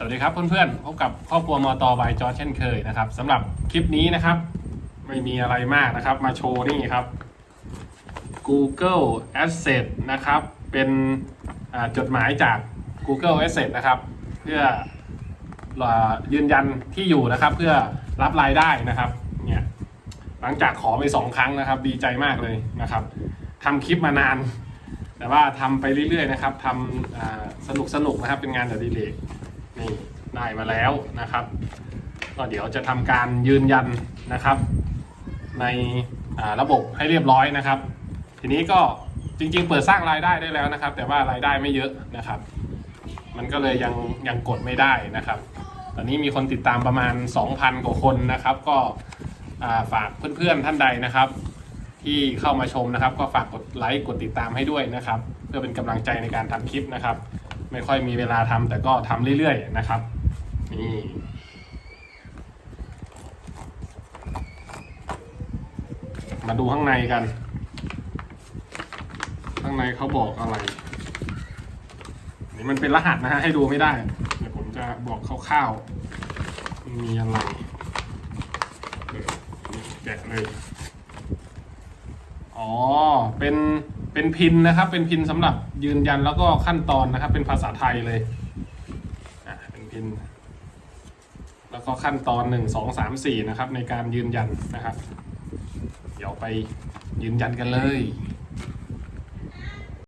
สวัสดีครับเพื่อนๆ พบกับครอบครัวมอตอบายจอร์จเช่นเคยนะครับสำหรับคลิปนี้นะครับ ไม่มีอะไรมากนะครับ มาโชว์นี่ครับ Google Asset นะครับ เป็นจดหมายจาก Google Asset นะครับ เพื่อยืนยันที่อยู่นะครับ เพื่อรับรายได้นะครับเนี่ยหลังจากขอไปสองครั้งนะครับ ดีใจมากเลยนะครับทำคลิปมานาน แต่ว่าทำไปเรื่อยๆนะครับทำสนุกสนุกๆนะครับเป็นงานอดิเรก ได้มาแล้วนะครับ ก็เดี๋ยวจะทำการยืนยันนะครับ ในระบบให้เรียบร้อยนะครับ ทีนี้ก็จริงๆ เปิดสร้างรายได้ได้แล้วนะครับ แต่ว่ารายได้ไม่เยอะนะครับ มันก็เลยยังยังกดไม่ได้นะครับ ตอนนี้มีคนติดตามประมาณ 2,000 กว่าคนนะครับ ก็ฝากเพื่อนๆท่านใดนะครับ ที่เข้ามาชมนะครับ ก็ฝากกดไลค์กดติดตามให้ด้วยนะครับ เพื่อเป็นกำลังใจในการทำคลิปนะครับ ไม่ค่อยมีเวลาทำแต่ก็ทำเรื่อยๆนะครับ นี่มาดูข้างในกัน ข้างในเขาบอกอะไร นี่มันเป็นรหัสนะฮะ ให้ดูไม่ได้ เดี๋ยวผมจะบอกคร่าวๆ มีอะไรแกะเลย อ๋อ เป็น เป็นพินนะครับ เป็นพินสำหรับยืนยันแล้วก็ขั้นตอนนะครับ เป็นภาษาไทยเลย อะ เป็นพิน แล้วก็ขั้นตอนหนึ่งสองสามสี่นะครับ ในการยืนยันนะครับ เดี๋ยวไปยืนยันกันเลย